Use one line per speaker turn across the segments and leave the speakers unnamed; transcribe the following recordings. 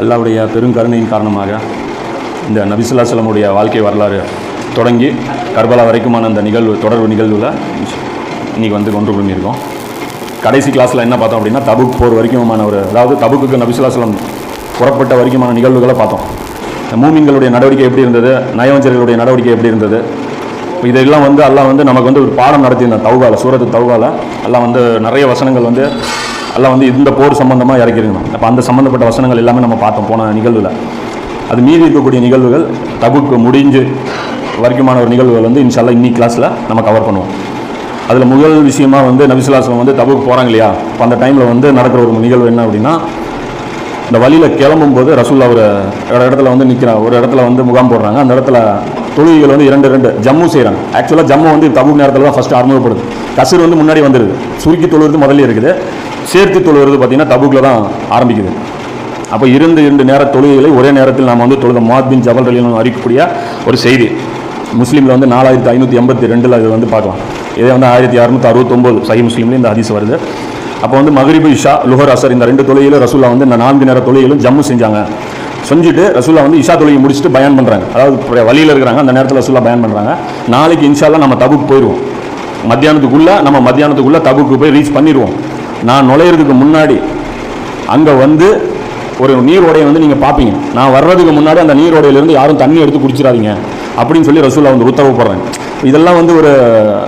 அல்லாவுடைய பெருங்கருணையின் காரணமாக இந்த நபிசுல்லாசலமுடைய வாழ்க்கை வரலாறு தொடங்கி கர்பலா வரைக்குமான அந்த நிகழ்வு தொடர்பு நிகழ்வில் இன்றைக்கி வந்து கொண்டு பண்ணியிருக்கோம் கடைசி கிளாஸில் என்ன பார்த்தோம் அப்படின்னா தபுக் போர் வரைக்குமான ஒரு அதாவது தபுக்கு நபிசுல்லா புறப்பட்ட வரைக்குமான நிகழ்வுகளை பார்த்தோம். மூமிங்களுடைய நடவடிக்கை எப்படி இருந்தது? நயவஞ்சர்களுடைய நடவடிக்கை எப்படி இருந்தது? இதெல்லாம் வந்து எல்லாம் வந்து நமக்கு வந்து ஒரு பாடம் நடத்தியிருந்தேன் தௌகால சூரத்து தௌகால எல்லாம் வந்து நிறைய வசனங்கள் வந்து அல்லாஹ் வந்து இந்த போர் சம்பந்தமாக இறக்கிருக்கணும். அப்போ அந்த சம்மந்தப்பட்ட வசனங்கள் எல்லாமே நம்ம பார்த்தோம் போன நிகழ்வில். அது மீறி இருக்கக்கூடிய நிகழ்வுகள் தபுக்கு முடிஞ்சு வரைக்குமான ஒரு நிகழ்வுகள் வந்து இன்ஷால்லா இன்னி கிளாஸில் நம்ம கவர் பண்ணுவோம். அதில் முதல் விஷயமா வந்து நபிசுல்லாஸ்லம் வந்து தபுக்கு போகிறாங்க இல்லையா? அப்போ அந்த டைமில் வந்து நடக்கிற ஒரு நிகழ்வு என்ன அப்படின்னா இந்த வழியில் கிளம்பும்போது ரசூல்லா ஒரு ஒரு இடத்துல வந்து நிற்கிறாங்க ஒரு இடத்துல வந்து முகாம் போடுறாங்க. அந்த இடத்துல தொழுகைகள் வந்து இரண்டு ரெண்டு ஜம்மு செய்கிறாங்க ஆக்சுவலாக ஜம்மு வந்து தபு நேரத்தில் தான் ஃபஸ்ட்டு அறிமுகப்படுது கசர் வந்து முன்னாடி வந்துடுது சுருக்கி தொழுவது முதல்ல இருக்குது. சேர்த்து தொழுவது பார்த்தீங்கன்னா தபுக்கில் தான் ஆரம்பிக்குது. அப்போ இரண்டு இரண்டு நேர தொழுகைகளை ஒரே நேரத்தில் நாம் வந்து தொழுத மாத் பின் ஜபல் ரலியல்லாஹு அறிக்கக்கூடிய ஒரு செய்தி. முஸ்லீமில் வந்து நாலாயிரத்தி ஐநூற்றி எண்பத்தி ரெண்டில் இது வந்து பார்க்கலாம். இதே வந்து ஆயிரத்தி அறுநூற்றி அறுபத்தொம்போது. சஹி முஸ்லீம்லேயும் இந்த ஹதீஸ் வருது. அப்போ வந்து மகரிபு இஷா லுஹர் அசர் இந்த ரெண்டு தொழிலும் ரசூல்லா வந்து இந்த நான்கு நேர தொழிலும் ஜம்மு செஞ்சாங்க. செஞ்சுட்டு ரசூல்லா வந்து இஷா தொழிலை முடிச்சுட்டு பயன் பண்ணுறாங்க அதாவது வழியில் இருக்கிறாங்க அந்த நேரத்தில் ரசூல்லா பயன் பண்ணுறாங்க நாளைக்கு இன்ஷாலாம் நம்ம தபுக்கு போயிடுவோம் மத்தியானத்துக்குள்ளே நம்ம மத்தியானத்துக்குள்ளே தபுக்கு போய் ரீச் பண்ணிடுவோம் நான் நுழையிறதுக்கு முன்னாடி அங்கே வந்து ஒரு நீரோடையை வந்து நீங்கள் பார்ப்பீங்க நான் வர்றதுக்கு முன்னாடி அந்த நீரோடையிலேருந்து யாரும் தண்ணி எடுத்து குடிச்சிடாதீங்க. அப்படின்னு சொல்லி ரசூலா வந்து உத்தரவு போடுறாங்க. இதெல்லாம் வந்து ஒரு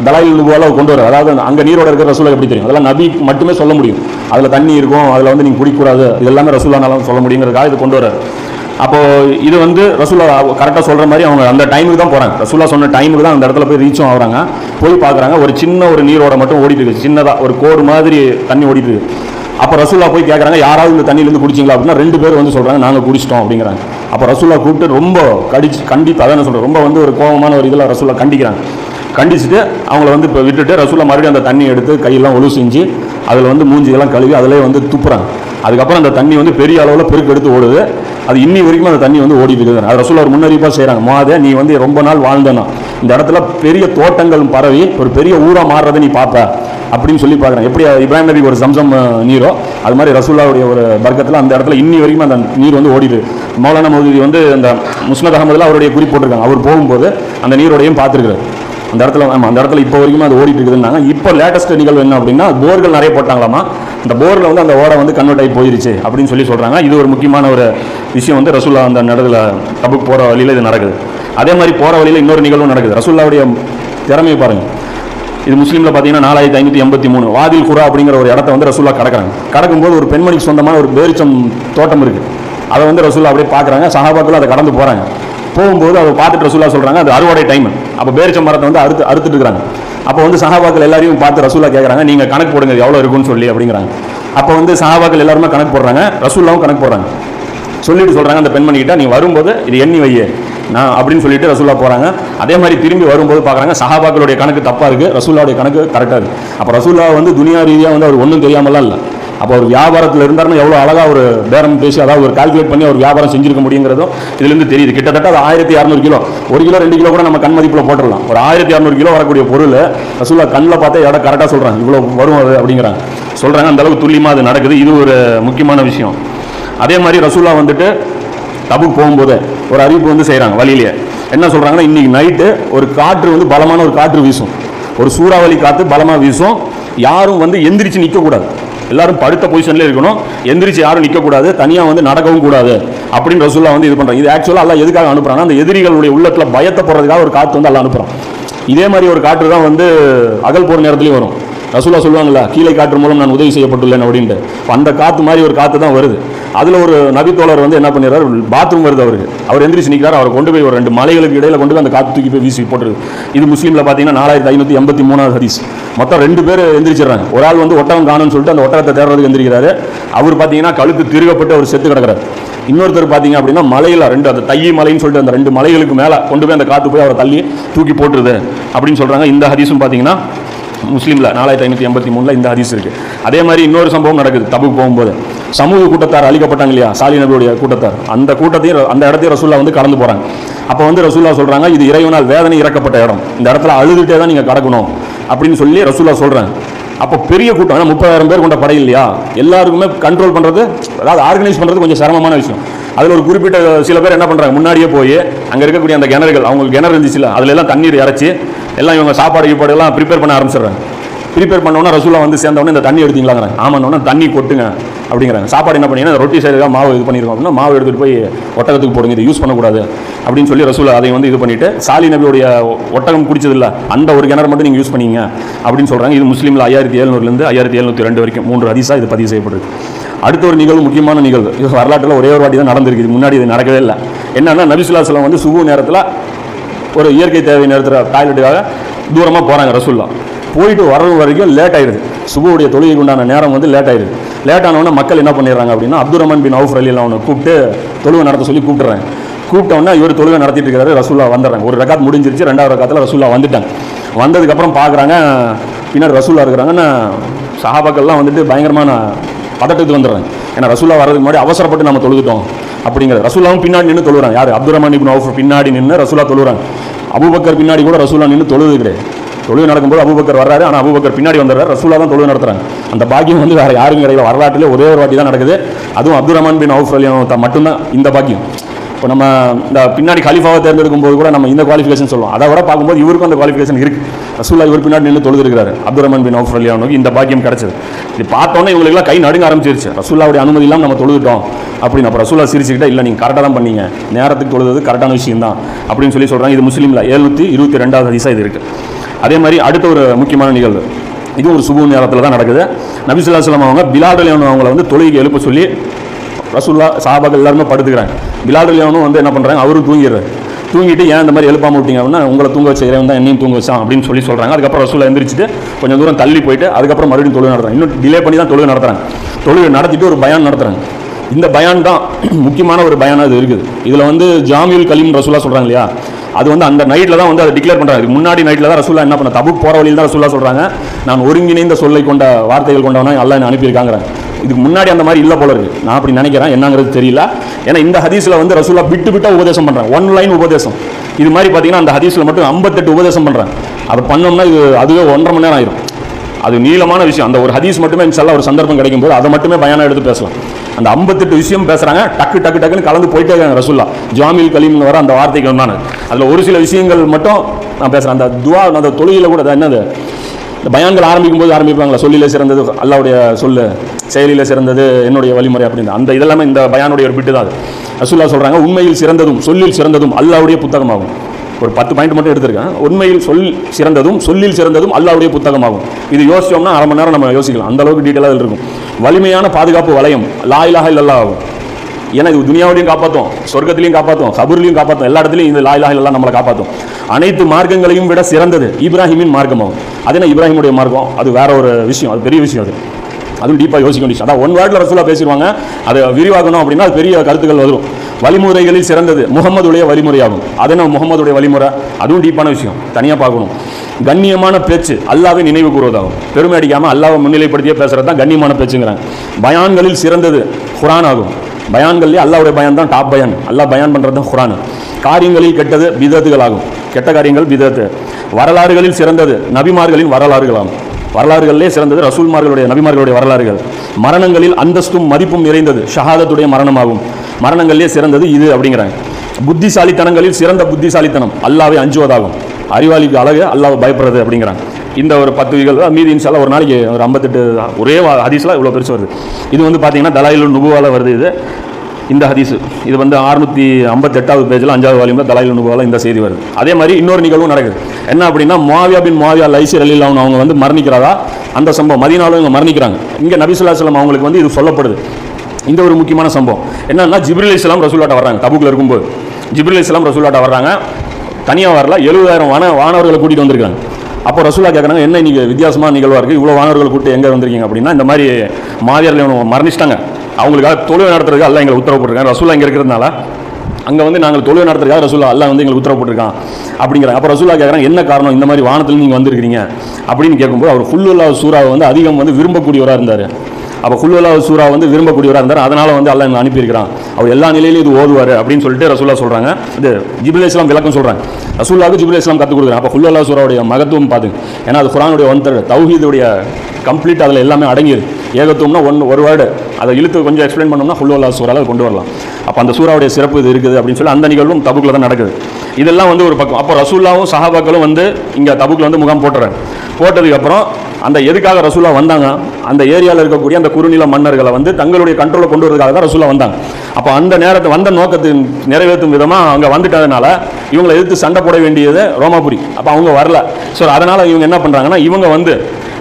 தலாயில் போல கொண்டு வர அதாவது அங்கே நீரோட இருக்கிற ரசூலா எப்படி தெரியும்? அதெல்லாம் நபி மட்டுமே சொல்ல முடியும். அதில் தண்ணி இருக்கும் அதில் வந்து நீங்கள் குடிக்கூடாது இதெல்லாமே ரசூலானாலும் சொல்ல முடியுங்கிறதுக்காக இது கொண்டு வர அப்போது இது வந்து ரசூலா கரெக்டாக சொல்கிற மாதிரி அவங்க அந்த டைமுக்கு தான் போகிறாங்க ரசூலா சொன்ன டைமுக்கு தான் அந்த இடத்துல போய் ரீச்சும் ஆகுறாங்க. போய் பார்க்குறாங்க. ஒரு சின்ன ஒரு நீரோட மட்டும் ஓடிட்டு இருக்கு. சின்னதாக ஒரு கோடு மாதிரி தண்ணி ஓடிட்டு இருக்கு. அப்போ ரசூலா போய் கேட்குறாங்க யாராவது இந்த தண்ணியிலேருந்து குடிச்சிங்களா? அப்படின்னா ரெண்டு பேர் வந்து சொல்கிறாங்க நாங்கள் குடிச்சிட்டோம் அப்படிங்கிறாங்க. அப்போ ரசூல்லா கூப்பிட்டு ரொம்ப கடிச்சு கண்டித்து அதான் சொல்கிறேன் ரொம்ப வந்து ஒரு கோபமான ஒரு இதில் ரசூல்லா கண்டிக்கிறாங்க. கண்டிச்சுட்டு அவங்கள வந்து இப்போ விட்டுட்டு ரசூல்லா மறுபடியும் அந்த தண்ணி எடுத்து கையெல்லாம் ஒழு செஞ்சு அதில் வந்து மூஞ்சியெல்லாம் கழுவி அதிலே வந்து துப்புறாங்க. அதுக்கப்புறம் அந்த தண்ணி வந்து பெரிய அளவில் பெருக்கெடுத்து ஓடுது. அது இன்னி வரைக்கும் அந்த தண்ணி வந்து ஓடிட்டு இருக்குது. அது ரசூல் ஒரு முன்னறிவிப்பாக செய்கிறாங்க மாதே நீ வந்து ரொம்ப நாள் வாழ்ந்தனா. இந்த இடத்துல பெரிய தோட்டங்கள் பரவி ஒரு பெரிய ஊராக மாறுறதை நீ பார்ப்ப அப்படின்னு சொல்லி பார்க்குறேன் எப்படி இப்ராஹிம் நபிக்கு ஒரு சம்சம் நீரோ? அது மாதிரி ரசூல்லாவுடைய ஒரு வர்க்கத்தில் அந்த இடத்துல இன்னி வரைக்கும் அந்த நீர் வந்து ஓடிடு மௌலானா மௌதி வந்து அந்த முஸ்மத் அகமதுல அவருடைய குறிப்பிட்டிருக்காங்க அவர் போகும்போது அந்த நீரோடையும் பார்த்துருக்குறாரு. அந்த இடத்துல ஆமாம் அந்த இடத்துல இப்போ வரைக்கும் அது ஓடிட்டு இருக்குதுன்னாங்க இப்போ லேட்டஸ்ட் நிகழ்வு என்ன அப்படின்னா போர்கள் நிறைய போட்டாங்களாமா? இந்த போரில் வந்து அந்த ஓடை வந்து கன்வெர்ட் ஆகி போயிருச்சு அப்படின்னு சொல்லி சொல்கிறாங்க இது ஒரு முக்கியமான ஒரு விஷயம் வந்து ரசுல்லா அந்த நடத்துல தபுக் போகிற வழியில் இது நடக்குது. அதே மாதிரி போகிற வழியில் இன்னொரு நிகழ்வும் நடக்குது. ரசுல்லாவுடைய திறமையை பாருங்கள் இது முஸ்லீமில் பார்த்தீங்கன்னா நாலாயிரத்தி ஐநூற்றி எண்பத்தி மூணு வாதில் குரா அப்படிங்கிற ஒரு இடத்த வந்து ரசூல்லா கடக்கிறாங்க. கடக்கும்போது ஒரு பெண்மணிக்கு சொந்தமான ஒரு பேரிச்சம் தோட்டம் இருக்குது அதை வந்து ரசூல்லா அப்படியே பார்க்குறாங்க சகாபாக்கள் அதை கடந்து போகிறாங்க போகும்போது அதை பார்த்துட்டு ரசூல்லா சொல்கிறாங்க அது அறுவடை டைம் அப்போ பேரிச்ச மரத்தை வந்து அறுத்து அறுத்துட்டு இருக்கிறாங்க அப்போ வந்து சகாபாக்கள் எல்லாரையும் பார்த்து ரசூலா கேட்குறாங்க நீங்கள் கணக்கு போடுங்க எவ்வளோ இருக்குன்னு சொல்லி அப்படிங்கிறாங்க. அப்போ வந்து சகாபாக்கள் எல்லாருமே கணக்கு போடுறாங்க ரசூல்லாவும் கணக்கு போடுறாங்க. சொல்லிட்டு சொல்கிறாங்க அந்த பெண்மணி கிட்ட நீ வரும்போது இது எண்ணி வையே நான் அப்படின்னு சொல்லிட்டு ரசூல்லா போகிறாங்க அதே மாதிரி திரும்பி வரும்போது பார்க்குறாங்க சஹாபாக்களுடைய கணக்கு தப்பாக இருக்குது ரசூல்லாவுடைய கணக்கு கரெக்டாக இருக்குது அப்போ ரசூல்லா வந்து துனியா ரீதியாக வந்து அவர் ஒன்றும் தெரியாமலாம் இல்லை. அப்போ ஒரு வியாபாரத்தில் இருந்தாருன்னா எவ்வளோ அழகாக ஒரு பேரம் பேசி அதாவது ஒரு கால்குலேட் பண்ணி ஒரு வியாபாரம் செஞ்சிருக்க முடியுங்கிறதும் இதுலேருந்து தெரியுது. கிட்டத்தட்ட அது ஆயிரத்தி இரநூறு கிலோ. ஒரு கிலோ ரெண்டு கிலோ கூட நம்ம கண் மதிப்பில் போட்டுடலாம். ஒரு ஆயிரத்தி இரநூறு கிலோ வரக்கூடிய பொருள் ரசூல்லா கண்ணில் பார்த்தா இடம் கரெக்டாக சொல்கிறாங்க இவ்வளோ வரும் அது அப்படிங்கிறாங்க. சொல்கிறாங்க அந்த அளவுக்கு துல்லியமாக அது நடக்குது. இது ஒரு முக்கியமான விஷயம். அதே மாதிரி ரசூலா வந்துட்டு டபு போகும்போது ஒரு அறிவிப்பு வந்து செய்கிறாங்க வழியிலேயே. என்ன சொல்கிறாங்கன்னா இன்றைக்கி நைட்டு ஒரு காற்று வந்து பலமான ஒரு காற்று வீசும். ஒரு சூறாவளி காற்று பலமாக வீசும். யாரும் வந்து எந்திரிச்சு நிற்கக்கூடாது எல்லாரும் படுத்த பொசிஷன்ல இருக்கணும். எந்திரிச்சு யாரும் நிற்கக்கூடாது தனியாக வந்து நடக்கவும் கூடாது. அப்படின்னு ரசூல்லா வந்து இது பண்ணுறாங்க இது ஆக்சுவலாக எல்லாம் எதுக்காக அனுப்புறாங்கன்னா அந்த எதிரிகளுடைய உள்ளத்தில் பயத்தை போடுறதுக்காக ஒரு காற்று வந்து எல்லாம் அனுப்புகிறான் இதே மாதிரி ஒரு காற்று தான் வந்து அகல் போகிற நேரத்துலையும் வரும். ரசூலா சொல்லுவாங்களா கீழே காற்று மூலம் நான் உதவி செய்யப்பட்டுள்ளேன் அப்படின்ட்டு. அந்த காற்று மாதிரி ஒரு காற்று தான் வருது. அதில் ஒரு நபித்தோழர் வந்து என்ன பண்ணிடுறாரு? பாத்ரூம் வருது அவருக்கு. அவர் எந்திரிச்சு நிற்கிறார் அவர் கொண்டு போய் ஒரு ரெண்டு மலைகளுக்கு இடையில கொண்டு போய் அந்த காற்று தூக்கி போய் வீசி போட்டுருது. இது முஸ்லீமில் பார்த்தீங்கன்னா நாலாயிரத்தி ஐநூற்றி எண்பத்தி மூணாவது ஹதீஸ். மொத்தம் ரெண்டு பேர் எந்திரிச்சிடுறாங்க. ஒரு ஆள் வந்து ஒட்டகம் காணும்னு சொல்லிட்டு அந்த ஒட்டகத்தை தேடுறதுக்கு எந்திரிக்கிறாரு. அவர் பார்த்தீங்கன்னா கழுத்து திருகப்பட்டு அவர் செத்து கிடக்கிறார். இன்னொருத்தர் பார்த்தீங்க அப்படின்னா மலையில் ரெண்டு அந்த தையை மலைன்னு சொல்லிட்டு அந்த ரெண்டு மலைகளுக்கு மேலே கொண்டு போய் அந்த காற்று போய் அவரை தள்ளி தூக்கி போட்டுருது அப்படின்னு சொல்கிறாங்க இந்த ஹதீஸும் பார்த்தீங்கன்னா முஸ்லீமில் நாலாயிரத்தி ஐநூற்றி எண்பத்தி மூணில் இந்த ஹதீஸ் இருக்குது அதே மாதிரி இன்னொரு சம்பவம் நடக்குது தபுக்கு போகும்போது. சமூக கூட்டத்தார் அழிக்கப்பட்டாங்க இல்லையா? சாலி நபியுடைய கூட்டத்தார். அந்த கூட்டத்தையும் அந்த இடத்தையும் ரசூல்லா வந்து கடந்து போகிறாங்க அப்போ வந்து ரசூல்லா சொல்கிறாங்க இது இறைவனால் வேதனை இறக்கப்பட்ட இடம். இந்த இடத்துல அழுதுகிட்டே தான் நீங்கள் கடக்கணும். அப்படின்னு சொல்லி ரசூல்லா சொல்கிறாங்க அப்போ பெரிய கூட்டம் ஏன்னா முப்பதாயிரம் பேர் கொண்ட படை இல்லையா? எல்லாருக்குமே கண்ட்ரோல் பண்ணுறது அதாவது ஆர்கனைஸ் பண்ணுறது கொஞ்சம் சிரமமான விஷயம். அதில் ஒரு குறிப்பிட்ட சில பேர் என்ன பண்ணுறாங்க முன்னாடியே போய் அங்கே இருக்கக்கூடிய அந்த கிணறுகள் அவங்களுக்கு கிணறு இருந்துச்சுல அதில் எல்லாம் தண்ணீர் இறச்சி எல்லாம் இவங்க சாப்பாடு கீப்பாடு எல்லாம் ப்ரிப்பேர் பண்ண ஆரம்பிச்சிடுறாங்க. ப்ரிப்பேர் பண்ணோன்னா ரசூலா வந்து சேர்ந்தவொடனே இந்த தண்ணி எடுத்தீங்களாங்கிறாங்க. ஆமாண்ணா தண்ணி கொட்டுங்க அப்படிங்கிறாங்க. சாப்பாடு என்ன பண்ணீங்கன்னா ரொட்டி சைடுக்காக மாவு இது பண்ணியிருக்கோம் அப்படின்னா மாவு எடுத்துகிட்டு போய் ஒட்டகத்துக்கு போடுங்க இது யூஸ் பண்ணக்கூடாது அப்படின்னு சொல்லி ரசூலா அதை வந்து இது பண்ணிட்டு சாலி நபியுடைய ஒட்டகம் குடிச்சதில்ல. அந்த ஒரு கிணறு மட்டும் நீங்கள் யூஸ் பண்ணிங்க அப்படின்னு சொல்கிறாங்க இது முஸ்லீமில் ஐயாயிரத்தி எழுநூறுலேருந்து ஐயாயிரத்தி எழுநூற்றி ரெண்டு வரைக்கும் மூன்று அதிசா இது பதிவு செய்யப்படுது அடுத்த ஒரு நிகழ்வு முக்கியமான நிகழ்வு. இது வரலாற்றில் ஒரே ஒரு வாட்டி தான் நடந்திருக்கு முன்னாடி இது நடக்கவே இல்லை. என்னன்னா நபிசுல்லாஸ்லாம் வந்து சுகு நேரத்தில் ஒரு இயற்கை தேவை நேரத்தில் டாய்லெட்டுக்காக தூரமாக போகிறாங்க ரசுல்லா. போயிட்டு வர்றது வரைக்கும் லேட் ஆயிடுது சுபுடைய தொழுகைக்கு உண்டான நேரம் வந்து லேட் ஆயிடுது லேட் ஆனவொடனே மக்கள் என்ன பண்ணிடுறாங்க அப்படின்னா Abdul Rahman bin Auf Ali அவனை கூப்பிட்டு தொழுவை நடத்த சொல்லி கூப்பிட்டுறாங்க கூப்பிட்டோன்னே இவர் தொழுவை நடத்திட்டு இருக்கிறாரு ரசுல்லா வந்துடுறாங்க. ஒரு ரகாத் முடிஞ்சிருச்சு ரெண்டாவது ரகாத்தில் ரசுல்லா வந்துட்டாங்க. வந்ததுக்கப்புறம் பார்க்குறாங்க பின்னாடி ரசூல்லா இருக்கிறாங்கன்னா சஹாபாக்கள்லாம் வந்துட்டு பயங்கரமான பதட்டத்துக்கு வந்துடுறாங்க. ஏன்னா ரசூல்லா வர்றதுக்கு முன்னாடி அவசரப்பட்டு நம்ம தொழுதுட்டோம் அப்படிங்கிறது ரசூல்லாவும் பின்னாடி நின்று தொழுறாங்க யார்? அப்துல் ரஹ்மான் இப்னு அவுஃப் பின்னாடி நின்று ரசூலா தொழுறாங்க அபூபக்கர் பின்னாடி கூட ரசூலா நின்று தொழுது கிடையாது. தொழுகை நடக்கும்போது அபூபக்கர் வர்றாரு. ஆனால் அபுபக்கர் பின்னாடி வந்துடுறாரு. ரசூலா தான் தொழுது நடத்துறாங்க. அந்த பாக்கியம் வந்து வேறு யாரும் கிடையாது வரலாற்றிலே ஒரே ஒரு வாட்டி தான் நடக்குது. அதுவும் Abdul Rahman bin Auf Ali மட்டும்தான் இந்த பாக்கியம். இப்போ நம்ம இந்த பின்னாடி கலிஃபாவை தேர்ந்தெடுக்கும் போது கூட நம்ம இந்த குவாலிஃபிகேஷன் சொல்லுவோம். அதை விட பார்க்கும்போது இவருக்கும் அந்த குவாலிஃபிகேஷன் இருக்கு. ரசூல்லா இவர் பின்னாடி நின்று தொழுதுருக்காரு அப்துல் ரஹ்மான் பின் அவுஃப் அலியானுக்கு இந்த பாக்கியம் கிடச்சது. இது பார்த்தோன்னே இவங்களுக்குலாம் கை நடுங்க ஆரம்பிச்சிருச்சு. ரசூல்லாவுடைய அனுமதி இல்லாமல் நம்ம தொழுதுட்டோம் அப்படின்னு. அப்போ ரசூல்லா சிரிச்சுக்கிட்டே இல்லை நீங்கள் கரெக்டாக தான் பண்ணீங்க. நேரத்துக்கு தொழுது கரெக்டான விஷயம் தான். அப்படின்னு சொல்லி சொல்கிறாங்க இது முஸ்லீமில் எழுநூற்றி இருபத்தி ரெண்டாவது ஹதீஸாக இது இருக்குது அதே மாதிரி அடுத்த ஒரு முக்கியமான நிகழ்வு. இது ஒரு சுபு நேரத்தில் தான் நடக்குது. நபிசுல்லா சொல்லம் அவங்க பிலால் அவங்கள வந்து தொழுகைக்கு எழுப்ப சொல்லி ரசூல்லா சாபாக்கள் எல்லாருமே படுத்துக்கிறாங்க. பிலால் வந்து என்ன பண்ணுறாங்க அவரும் தூங்கிடுறாரு. தூங்கிட்டு ஏன் இந்த மாதிரி எழுப்பாம விட்டீங்க அப்படின்னா உங்களை தூங்க வச்ச இறைவன் தான் என்னையும் தூங்க வச்சான் அப்படின்னு சொல்லி சொல்கிறாங்க அதுக்கப்புறம் ரசூலா எந்திரிச்சிட்டு கொஞ்சம் தூரம் தள்ளி போயிட்டு அதுக்கப்புறம் மறுபடியும் தொழுகை நடத்துறாங்க. இன்னும் டிலே பண்ணி தான் தொழுகை நடத்துறாங்க. தொழுகை நடத்திட்டு ஒரு பயான் நடத்துறாங்க. இந்த பயான் தான் முக்கியமான ஒரு பயானாக இது இருக்குது. இதில் வந்து ஜாமியுல் கலீம் ரசூலா சொல்கிறாங்க இல்லையா? அது வந்து அந்த நைட்டில் தான் வந்து அதை டிக்ளேர் பண்ணுறாங்க முன்னாடி நைட்டில் தான் ரசூல்லா என்ன பண்ண தபுக் போகிற வழியில் தான் ரசூலா சொல்கிறாங்க நான் ஒருங்கிணைந்த சொல்லை கொண்ட வார்த்தைகள் கொண்டவனா எல்லாம் என்ன அனுப்பியிருக்காங்கிறாங்க. இதுக்கு முன்னாடி அந்த மாதிரி இல்லை போல இருக்கு. நான் அப்படி நினைக்கிறேன். என்னங்கிறது தெரியல. ஏன்னா இந்த ஹதீஸில் வந்து ரசூலா விட்டு விட்டா உபதேசம் பண்ணுறாங்க ஒன் லைன் உபதேசம். இது மாதிரி பார்த்தீங்கன்னா அந்த ஹதீஸில் மட்டும் ஐம்பத்தெட்டு உபதேசம் பண்ணுறாங்க அதை பண்ணோம்னா இது அதுவே ஒன்றரை மணி நேரம் ஆயிரும். அது நீளமான விஷயம். அந்த ஒரு ஹதீஸ் மட்டுமே இன்ஷால்லா ஒரு சந்தர்ப்பம் கிடைக்கும் போது அதை மட்டுமே பயானம் எடுத்து பேசலாம். அந்த ஐம்பத்தெட்டு விஷயம் பேசுகிறாங்க டக்கு டக்கு டக்குன்னு கலந்து போயிட்டே இருக்காங்க ரசுல்லா ஜாமில் கலீம்னு வர அந்த வார்த்தைகள் வந்தானு அதில் ஒரு சில விஷயங்கள் மட்டும் நான் பேசுகிறேன் அந்த துவா அந்த தொழுகையில் கூட என்னது? இந்த பயான்கள் ஆரம்பிக்கும் போது ஆரம்பிப்பாங்களா? சொல்லியில் சிறந்தது அல்லாவுடைய சொல்லு செயலியில் சிறந்தது என்னுடைய வழிமுறை அப்படின்னு. அந்த இதெல்லாமே இந்த பயானுடைய ஒரு பிட்டு தான் அது. ரசுல்லா சொல்கிறாங்க உண்மையில் சிறந்ததும் சொல்லில் சிறந்ததும் அல்லாவுடைய புத்தகமாகும். ஒரு பத்து பாயிண்ட் மட்டும் எடுத்திருக்கேன். உண்மையில் சொல் சிறந்ததும் சொல்லில் சிறந்ததும் அல்லாவுடைய புத்தகமாகும். இது யோசிச்சோம்னா அரை மணி நேரம் நம்ம யோசிக்கலாம். அந்த அளவுக்கு டீட்டெயிலாக இருக்கும். வலிமையான பாதுகாப்பு வளையம் லா இலாஹ இல்லல்லா ஆகும். ஏன்னா இது துனியாவிலையும் காப்பாற்றும் சொர்க்கத்திலையும் காப்பாற்றும் கபூர்லையும் காப்பாற்றும் எல்லா இடத்துலையும் இந்த லாயிலாக இலாஹ இல்லல்லா நம்மளை காப்பாற்றும் அனைத்து மார்க்கங்களையும் விட சிறந்தது இப்ராஹிமின் மார்க்கமாகும். அது என்ன இப்ராஹிமுடைய மார்க்கம்? அது வேற ஒரு விஷயம். அது பெரிய விஷயம் அது. அதுவும் டீப்பாக யோசிக்க வேண்டிய அதான் ஒன் வேர்டில் ரசூலாக பேசிடுவாங்க. அதை விரிவாக்கணும் அப்படின்னா அது பெரிய கருத்துக்கள் வரும் வழிமுறைகளில் சிறந்தது முகமதுடைய வழிமுறையாகும். அது நம்ம முகமதுடைய வழிமுறை அதுவும் டீப்பான விஷயம். தனியாக பார்க்கணும். கண்ணியமான பேச்சு அல்லாவை நினைவு கூறுவதாகும். பெருமை அடிக்காமல் அல்லாவை முன்னிலைப்படுத்தியே பேசுகிறது தான் கண்ணியமான பேச்சுங்கிறாங்க. பயான்களில் சிறந்தது குரான் ஆகும். பயான்கள்லேயே அல்லாவுடைய பயன் தான் டாப் பயன். அல்லாஹ் பயான் பண்ணுறது தான் குரான். காரியங்களில் கெட்டது விதத்துகளாகும். கெட்ட காரியங்கள் விதத்து. வரலாறுகளில் சிறந்தது நபிமார்களின் வரலாறுகளாகும். வரலாறுகளிலே சிறந்தது ரசூல்மார்களுடைய நபிமார்களுடைய வரலாறுகள். மரணங்களில் அந்தஸ்தும் மதிப்பும் நிறைந்தது. ஷஹாதத்துடைய மரணமாகும். மரணங்கள்லேயே சிறந்தது இது அப்படிங்கிறாங்க. புத்திசாலித்தனங்களில் சிறந்த புத்திசாலித்தனம் அல்லாவை அஞ்சுவதாகும். அறிவாளிக்கு அழகு அல்லாவை பயப்படுறது அப்படிங்கிறாங்க. இந்த ஒரு பத்து விகள் மீதி இன்ஷால்லா ஒரு நாளைக்கு ஒரு ஐம்பத்தெட்டு ஒரே ஹதீஸ்லாம் இவ்வளோ பெருசு வருது. இது வந்து பார்த்தீங்கன்னா தலாயிலு நுபுவால வருது இது. இந்த ஹதீஸ். இது வந்து அறுநூற்றி ஐம்பத்தெட்டாவது பேஜில் அஞ்சாவது வாலியமில் தலாயில் நுபுவால இந்த செய்தி வருது. அதே மாதிரி இன்னொரு நிகழ்வும் நடக்குது. என்ன அப்படின்னா மாவியா பின் மாவியா லைசர் அலில் அவங்க வந்து மரணிக்கிறதா அந்த சம்பவம். மதினாலும் இவங்க மரணிக்கிறாங்க. இங்கே நபிசுல்லா சொல்லம் அவங்களுக்கு வந்து இது சொல்லப்படுது. இந்த ஒரு முக்கியமான சம்பவம். என்னன்னா ஜிப்ரில் இஸ்லாம் ரசூலாட்ட வர்றாங்க. தபுக்கில் இருக்கும்போது. ஜிப்ரில் இஸ்லாம் ரசூலாட்ட வர்றாங்க. தனியாக வரல எழுபதாயிரம் வான வானவர்களை கூட்டிகிட்டு வந்திருக்காங்க அப்போ ரசூலா கேட்குறாங்க என்ன நீங்கள் வித்தியாசமான நிகழ்வாக இருக்குது இவ்வளோ வானவர்களை கூட்டி எங்கே வந்திருக்கீங்க? அப்படின்னா இந்த மாதிரி மாவியரில் மரணிச்சிட்டாங்க. அவங்களுக்காக தொழில் நடத்துறதுக்கு அல்ல எங்களை உத்தரவு போட்டிருக்காங்க. ரசூலா இங்கே இருக்கிறதுனால அங்கே வந்து நாங்கள் தொழில் நடத்துறதுக்காக ரசூலா அல்லாஹ் வந்து எங்களுக்கு உத்தரவு போட்டிருக்கான் அப்படிங்கிறாங்க. அப்போ ரசூலா கேட்குறாங்க என்ன காரணம்? இந்த மாதிரி வானத்தில் நீங்கள் வந்திருக்கிறீங்க? அப்படின்னு கேட்கும்போது அவர் ஃபுல்லுல்லா சூறாவை வந்து அதிகம் வந்து விரும்பக்கூடியவராக இருந்தார். அப்போ குல்லுல்லா சூரா வந்து விரும்பக்கூடியவராக இருந்தார். அதனால் வந்து அல்லாஹ் எங்களை அனுப்பியிருக்கிறான். அவர் எல்லா நிலையிலும் இது ஓதுவார் அப்படின்னு சொல்லிட்டு ரசூல்லா சொல்கிறாங்க இது ஜிபுல் இஸ்லாம் விளக்கம் சொல்கிறாங்க ரசூல்லாவுக்கு ஜிபுல் இஸ்லாம் கற்றுக் கொடுக்குறாங்க. அப்போ குல்லுல்லா சூராவுடைய மகத்துவம் பார்த்துங்க ஏன்னா அது குரானுடைய ஒன் தௌஹீதுடைய கம்ப்ளீட் அதில் எல்லாமே அடங்கியது ஏகத்துவம்னா ஒன்று ஒரு வேர்டு அதை இழுத்து கொஞ்சம் எக்ஸ்பிளைன் பண்ணோம்னா ஃபுல்லுல்லா சூறாவில் கொண்டு வரலாம். அப்போ அந்த சூறாவுடைய சிறப்பு இது இருக்குது அப்படின்னு சொல்லி அந்த நிகழ்வும் தபுக்கில் தான் நடக்குது. இதெல்லாம் வந்து ஒரு பக்கம். அப்போ ரசூல்லாவும் சஹாபாக்களும் வந்து இங்கே தபுக்கில் வந்து முகாம் போட்டுறாங்க. போட்டதுக்கப்புறம் அந்த எதுக்காக ரசூலா வந்தாங்க அந்த ஏரியாவில் இருக்கக்கூடிய அந்த குறுநில மன்னர்களை வந்து தங்களுடைய கண்ட்ரோலில் கொண்டு வரதுக்காக தான் ரசூலா வந்தாங்க. அப்போ அந்த நேரத்தை வந்த நோக்கத்தை நிறைவேற்றும் விதமாக அங்கே வந்துட்டதுனால இவங்களை எதிர்த்து சண்டை போட வேண்டியது ரோமாபுரி. அப்போ அவங்க வரல. ஸோ அதனால் இவங்க என்ன பண்ணுறாங்கன்னா இவங்க வந்து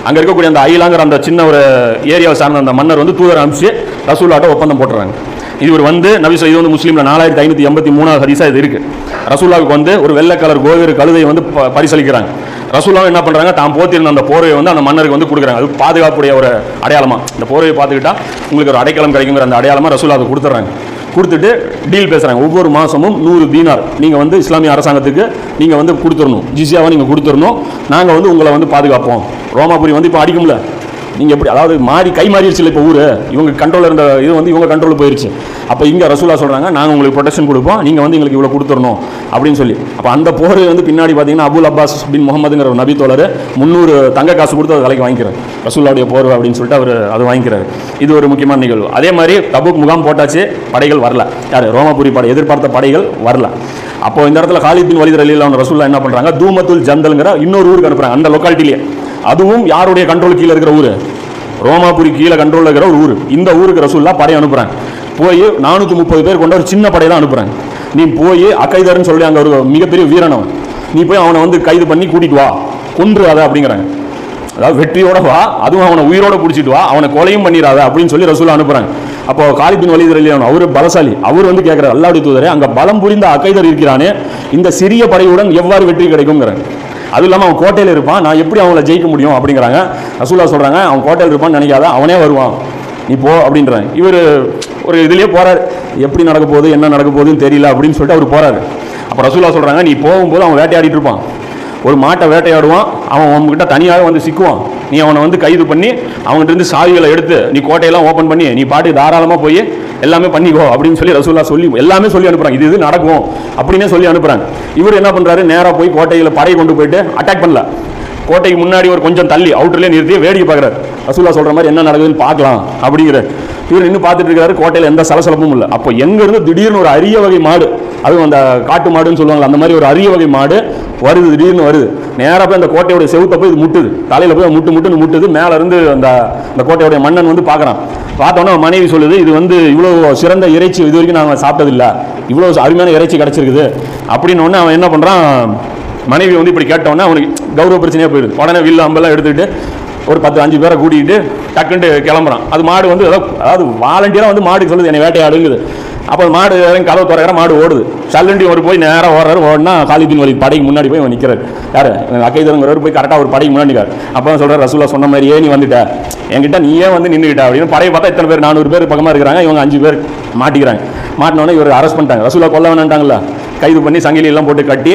அங்கே இருக்கக்கூடிய அந்த ஐலாங்கிற அந்த சின்ன ஒரு ஏரியாவை சார்ந்த அந்த மன்னர் வந்து தூதர் அனுப்பிச்சு ரசூல்லாட்ட ஒப்பந்தம் போட்டுறாங்க. இவர் வந்து நபிஸ் இது வந்து முஸ்லீமில் நாலாயிரத்தி ஐநூற்றி எண்பத்தி மூணாவது ஹரிசா இது இருக்குது ரசூல்லாவுக்கு வந்து ஒரு வெள்ளை கலர் கோவேறு கழுதையை வந்து ப- பரிசளிக்கிறாங்க. ரசூல்லாவும் என்ன பண்ணுறாங்க தான் போத்திருந்த அந்த போர்வையை வந்து அந்த மன்னருக்கு வந்து கொடுக்குறாங்க. அது பாதுகாப்புடைய ஒரு அடையாளமாக இந்த போர்வையை பார்த்துக்கிட்டா உங்களுக்கு ஒரு அடைக்கலம் கிடைக்குங்கிற அந்த அடையாளமாக ரசூலா அதை கொடுத்துட்றாங்க. கொடுத்துட்டு டீல் பேசுகிறாங்க ஒவ்வொரு மாதமும் நூறு தீனார் நீங்கள் வந்து இஸ்லாமிய அரசாங்கத்துக்கு நீங்கள் வந்து கொடுத்துடணும். ஜிசியாவை நீங்கள் கொடுத்துடணும். நாங்கள் வந்து உங்களை வந்து பாதுகாப்போம். ரோமாபுரி வந்து இப்போ அடிக்கும்ல. நீங்கள் எப்படி அதாவது மாறி கை மாறிடுச்சு இப்போ ஊர்? இவங்க கண்ட்ரோலில் இருந்த இது வந்து இவங்க கண்ட்ரோல் போயிடுச்சு அப்போ இங்கே ரசூலா சொல்கிறாங்க நாங்கள் உங்களுக்கு ப்ரொடெக்ஷன் கொடுப்போம் நீங்கள் வந்து எங்களுக்கு இவ்வளோ கொடுத்துடணும் அப்படின்னு சொல்லி. அப்போ அந்த போர் வந்து பின்னாடி பார்த்தீங்கன்னா அபுல் அப்பாஸ் பின் முகமதுங்கிற ஒரு நபி தோழர் முந்நூறு தங்க காசு கொடுத்து அது விலைக்கு வாங்கிக்கிறார். ரசூலாவுடைய போர் அப்படின்னு சொல்லிட்டு அவர் அது வாங்கிக்கிறார். இது ஒரு முக்கியமான நிகழ்வு. அதே மாதிரி தபுக் முகாம் போட்டாச்சு படைகள் வரல. யார்? ரோமாபுரி படை எதிர்பார்த்த படைகள் வரல. அப்போ இந்த இடத்துல காலித் பின் அலியில் அவன் ரசூல்லா என்ன பண்ணுறாங்க தூமத்துல் ஜந்தல்ங்கிற இன்னொரு ஊருக்கு அனுப்புகிறாங்க அந்த லொக்காலிட்டிலேயே அதுவும் யாருடைய கண்ட்ரோல் கீழே இருக்கிற ஊர்? ரோமாபுரி கீழே கண்ட்ரோலில் இருக்கிற ஒரு ஊர். இந்த ஊருக்கு ரசூல்லா படை அனுப்புகிறாங்க போய் நானூற்றி முப்பது பேர் கொண்ட ஒரு சின்ன படையை தான் அனுப்புறாங்க நீ போய் அக்கைதர்னு சொல்லி அங்கே ஒரு மிகப்பெரிய வீரன் அவன் நீ போய் அவனை வந்து கைது பண்ணி கூட்டிட்டு வா. கொன்று அதை அப்படிங்கிறாங்க. அதாவது வெற்றியோட வா அதுவும் அவனை உயிரோட பிடிச்சிட்டு வா அவனை கொலையும் பண்ணிடாத அப்படின்னு சொல்லி ரசூலா அனுப்புறாங்க அப்போ காலிபின் வலிதர் இல்லையா அவர் பலசாலி. அவர் வந்து கேட்குறாரு அல்லாவுடைய தூதரே அங்கே பலம் புரிந்த அக்கைதர் இருக்கிறானே இந்த சிறிய படையுடன் எவ்வாறு வெற்றி கிடைக்குங்கிறாங்க அதுவும் இல்லாமல் அவன் கோட்டையில் இருப்பான். நான் எப்படி அவங்கள ஜெயிக்க முடியும் அப்படிங்கிறாங்க. ரசூலா சொல்கிறாங்க அவன் கோட்டையில் இருப்பான்னு நினைக்காத அவனே வருவான். நீ போ அப்படின்றாங்க. இவர் ஒரு இதுலேயே போகிறார் எப்படி நடக்க போகுது என்ன நடக்க போகுதுன்னு தெரியல அப்படின்னு சொல்லிட்டு அவர் போறாரு. அப்போ ரசூலா சொல்கிறாங்க நீ போகும்போது அவன் வேட்டையாடிட்டு இருப்பான். ஒரு மாட்டை வேட்டையாடுவான் அவன் உங்ககிட்ட தனியாக வந்து சிக்குவான். நீ அவனை வந்து கைது பண்ணி அவங்ககிட்ட சாவிகளை எடுத்து நீ கோட்டையெல்லாம் ஓப்பன் பண்ணி நீ பாட்டு தாராளமாக போய் எல்லாமே பண்ணிக்கோ அப்படின்னு சொல்லி ரசூல்லா சொல்லி எல்லாமே சொல்லி அனுப்புறாங்க. இது இது நடக்கும் அப்படின்னே சொல்லி அனுப்புறாங்க. இவர் என்ன பண்ணுறாரு நேராக போய் கோட்டையில் படை கொண்டு போயிட்டு அட்டாக் பண்ணல. கோட்டைக்கு முன்னாடி ஒரு கொஞ்சம் தள்ளி அவுட்டர்லேயே நிறுத்தி வேடிக்கை பார்க்குறாரு. ரசூல்லா சொல்கிற மாதிரி என்ன நடக்குதுன்னு பார்க்கலாம் அப்படிங்கிற இவர் நின்று பார்த்துட்டு இருக்காரு கோட்டையில் எந்த சலசலப்பும் இல்லை. அப்போ எங்கேருந்து திடீர்னு ஒரு அரிய வகை மாடு அதுவும் அந்த காட்டு மாடுன்னு சொல்லுவாங்க அந்த மாதிரி ஒரு அரிய வகை மாடு வருது திடீர்னு வருது. நேராக போய் அந்த கோட்டையோட செவுத்த போய் இது முட்டுது. தலையில் போய் முட்டு முட்டுன்னு முட்டுது. மேலே இருந்து அந்த அந்த கோட்டையோட மன்னன் வந்து பார்க்குறான். பார்த்தோன்னே அவன் மனைவி சொல்லுது இது வந்து இவ்வளோ சிறந்த இறைச்சி இது வரைக்கும் நாங்கள் சாப்பிட்டதில்லை. இவ்வளோ அருமையான இறைச்சி கிடச்சிருக்குது. அப்படின்னு ஒன்று அவன் என்ன பண்ணுறான் மனைவி வந்து இப்படி கேட்டோன்னே அவனுக்கு கௌரவ பிரச்சனையாக போயிடுது. உடனே வில்லு அம்பெல்லாம் எடுத்துக்கிட்டு ஒரு பத்து அஞ்சு பேரை கூட்டிகிட்டு டக்குன்ட்டு கிளம்புறான். அது மாடு வந்து ஏதோ அதாவது வாலண்டியராக வந்து மாடு சொல்லுது என்னை வேட்டையாடுங்குது. அப்போ மாடு இறங்கி கதவை திறக்கிற மாடு ஓடுது. சல்லண்டி ஒரு போய் நேராக ஓடுறாரு. ஓடினா காலிதீன் வலி படைக்கு முன்னாடி போய் நிற்கிறார் யார்? அக்கைதரங்கிறவர் போய் கரெக்டாக ஒரு படைக்கு முன்னாடி நிற்கார் அப்போ தான் சொல்கிறார் ரசூலா சொன்ன மாதிரியே நீ வந்துட்ட. என்கிட்ட நீயே வந்து நின்றுக்கிட்ட அப்படின்னு படையை பார்த்தா இத்தனை பேர்? நானூறு பேர் பக்கமாக இருக்கிறாங்க. இவங்க அஞ்சு பேர் மாட்டிக்கிறாங்க. மாட்டினோடனே இவர் அரெஸ்ட் பண்ணிட்டாங்க. ரசூலா கொல்ல வேணான்ட்டாங்களா கைது பண்ணி சங்கிலி எல்லாம் போட்டு கட்டி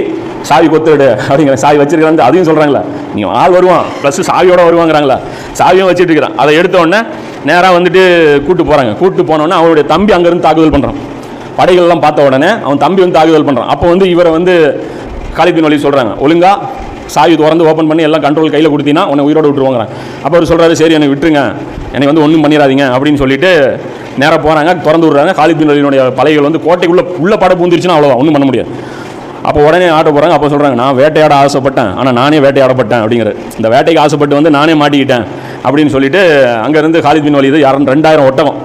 சாவி கொத்துடு அப்படிங்கிற சாவி வச்சிருக்காங்க அதையும் சொல்கிறாங்களா நீ ஆள் வருவான். ப்ளஸ் சாவியோட வருவாங்கிறாங்களா? சாவியும் வச்சுட்டு இருக்கிறான். அதை எடுத்தோடனே நேராக வந்துட்டு கூட்டு போகிறாங்க கூட்டு போனோடனே அவருடைய தம்பி அங்கேருந்து தாக்குதல் பண்ணுறான் படைகள்லாம் பார்த்த உடனே அவன் தம்பி வந்து தாக்குதல் பண்ணுறான் அப்போ வந்து இவரை வந்து காலிபின் வழி சொல்கிறாங்க ஒழுங்காக சாவி திறந்து ஓப்பன் பண்ணி எல்லாம் கண்ட்ரோல் கையில் கொடுத்தீங்கன்னா உன்னை உயிரோடு விட்டுருவாங்க. அப்போ அவர் சொல்கிறாரு சரி என்னை விட்டுருங்க. என்னை வந்து ஒன்றும் பண்ணிடாதீங்க அப்படின்னு சொல்லிட்டு நேராக போகிறாங்க திறந்து விடுறாங்க. காலிபின் அலியினுடைய பலைகள் வந்து கோட்டைக்குள்ளே உள்ள பட பூந்துருச்சுன்னா அவ்வளோதான் ஒன்றும் பண்ண முடியாது. அப்போ உடனே ஆட்ட போகிறாங்க அப்போ சொல்கிறாங்க நான் வேட்டையாட ஆசைப்பட்டேன் ஆனால் நானே வேட்டையாடப்பட்டேன் அப்படிங்கிற இந்த வேட்டைக்கு ஆசைப்பட்டு வந்து நானே மாட்டிக்கிட்டேன் அப்படின்னு சொல்லிட்டு அங்கேருந்து காலித் பின் வலிது யாரும் ரெண்டாயிரம் ஒட்டகம்.